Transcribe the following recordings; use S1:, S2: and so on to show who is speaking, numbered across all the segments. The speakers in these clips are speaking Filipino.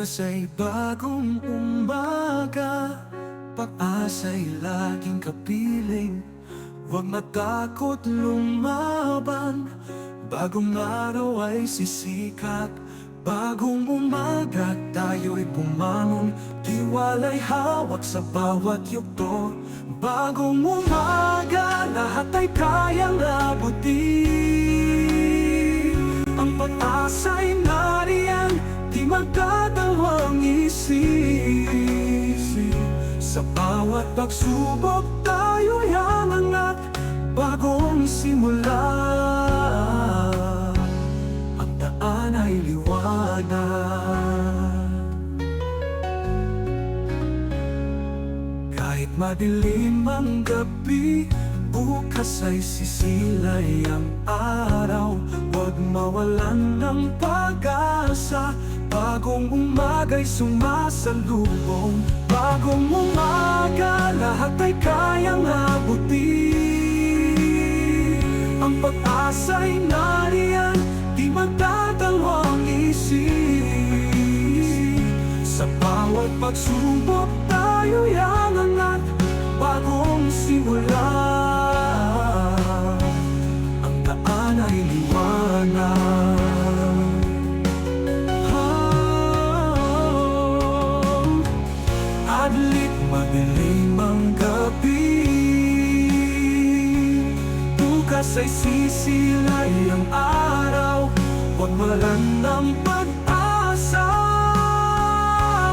S1: Bukas ay bagong umaga. Pag-asa'y laging kapiling. Huwag matakot lumaban. Bagong araw ay sisikat. Bagong umaga tayo'y bumangon. Tiwala'y hawak sa bawat yugto. Bagong umaga lahat ay kayang abutin pagsubok tayo'y angat Bagong simula. Ang daan ay liwanag. Kahit madilim ang gabi Bukas ay sisilay ang araw. Huwag mawalan ng pag-asa Bagong umaga'y sumasalubong. Bagong umaga, lahat ay kayang abutin Ang pag-asa'y nariyan, di magdadalawang isip. Sa bawat pagsubok tayo'y angat Bagong simula Bukas ay sisilay ang araw Huwag malan ng pag-asa.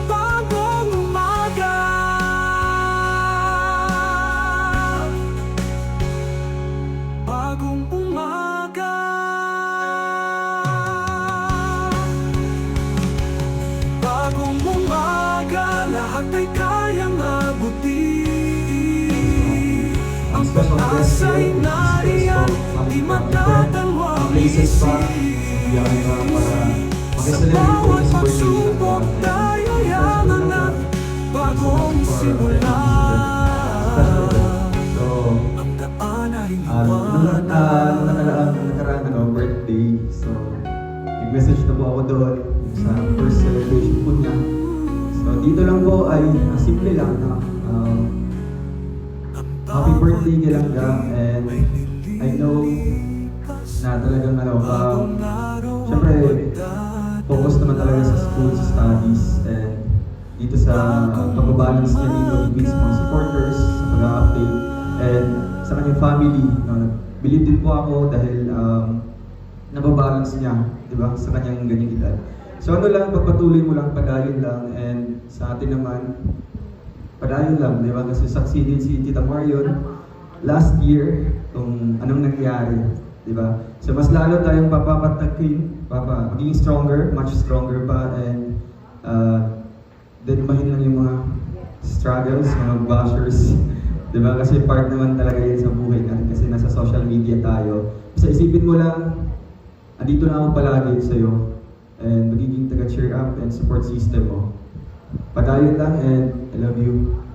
S1: Bagong umaga. Bagong umaga. Bagong umaga Lahat ay kayang Pag-asa'y nariyan Di
S2: pa.
S1: isip Sa bawat pagsubok tayo'y angat Bagong simula Ang daan ay
S2: nakaraang nakaraang ano, birthday, so, nag-message na po ako doon sa first celebration po niya. So, dito lang po ay ah, simple lang na um, happy birthday Galangga and I know na talagang ano, um, syempre, focus naman talaga sa school, sa studies, and dito sa pagbabalance niya dito sa mga supporters, sa pag-update, and sa kanyang family. No, believe din po ako dahil um, nababalance niya, di ba, sa kanyang ganyang edad. So ano lang, pagpatuloy mo lang, padayon lang, and sa atin naman, padayon lang, di ba? Kasi succeeded si Tita Marion last year kung anong nangyari, di ba? So mas lalo tayong papapatakin, papa, magiging stronger, much stronger pa, and uh, mahin lang yung mga struggles, mga bashers, di ba? Kasi part naman talaga yan sa buhay natin kasi nasa social media tayo. Basta isipin mo lang, andito na ako palagi sa'yo, and magiging taga-cheer up and support system mo. Padayon lang and I love you.